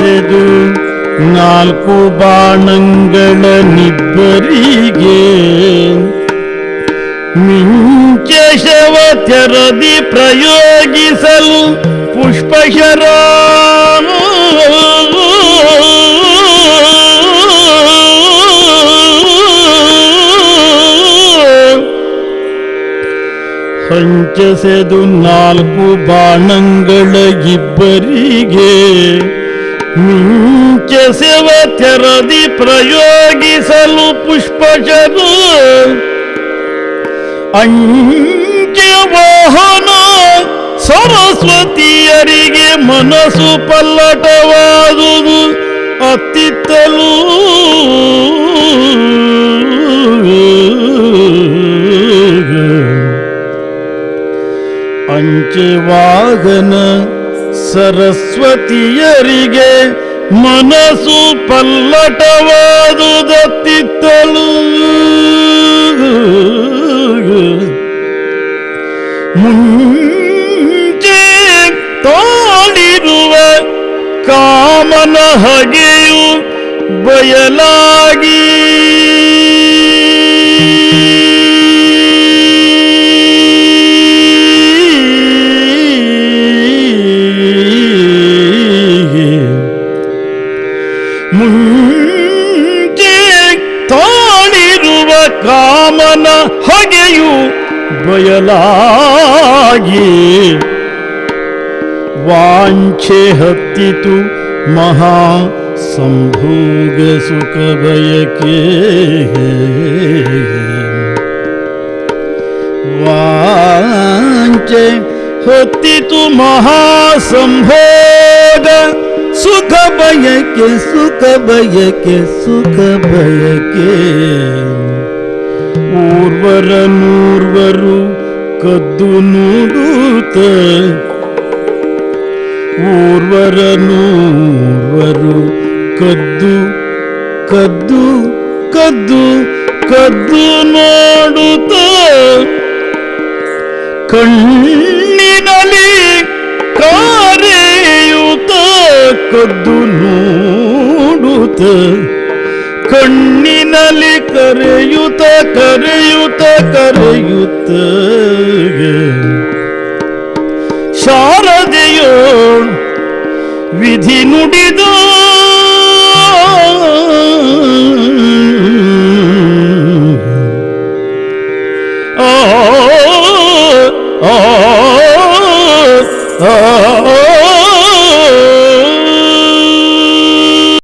ಸೆದು ನಾಲ್ಕು ಬಾಣಂಗಳ ನಿಬ್ಬರಿಗೆ ಮಿಂಚೆ ಶವ ತೆರದಿ ಪ್ರಯೋಗಿಸಲು ಪುಷ್ಪಶರ ಹಂಚಸೆದು ನಾಲ್ಕು ಬಾಣಂಗಳ ಇಬ್ಬರಿಗೆ ಮಿಂಚಸೆವ ತೆರದಿ ಪ್ರಯೋಗಿಸಲು ಪುಷ್ಪಶರು ಅಂಚೆ ವಾಹನ ಸರಸ್ವತಿಯರಿಗೆ ಮನಸ್ಸು ಪಲ್ಲಟವಾದುದು ಅತ್ತಿತ್ತಲು. ಅಂಚೆ ವಾಹನ ಸರಸ್ವತಿಯರಿಗೆ ಮನಸ್ಸು ಪಲ್ಲಟವಾದುದತ್ತಿತ್ತಲು ಮುಂಚೆ ತಾಳಿರುವ ಕಾಮನ ಹಗೆಯು ಬಯಲಾಗಿ ಮುಂಚೆ ತಾಳಿರುವ ಕಾಮನ ಹೊಗೆಯು ಬಯಲಾಗಿ. ವಾಂಛೆ ಹತ್ತಿತು ಮಹಾ ಸಂಭೋಗ ಸುಖ ಬಯಕೆ ವಾಂಚೆ ಹೊತ್ತಿತು ಮಹಾ ಸಂಭೋಗ ಬಯಕೆ ಸುಖ ಬಯಕೆ ಸುಖ ಬಯಕೆ ಊರ್ವರ ನೂರ್ವರು ಕದ್ದು ನುಡುತ್ತ ಊರ್ವರ ನೂರ್ವರು ಕದ್ದು ಕದ್ದು ಕದ್ದು ಕದ್ದು ನೋಡುತ್ತ. ಕಣ್ಣಿನಲ್ಲಿ ಕಾರೆಯುತ್ತ ಕದ್ದು ನೋಡುತ್ತ ಕಣ್ಣಿನಲ್ಲಿ ಕರೆಯುತ್ತ ಕರೆಯುತ್ತ ಕರೆಯುತ್ತ ಶಾರದೆಯೋ ವಿಧಿ ನುಡಿದೋ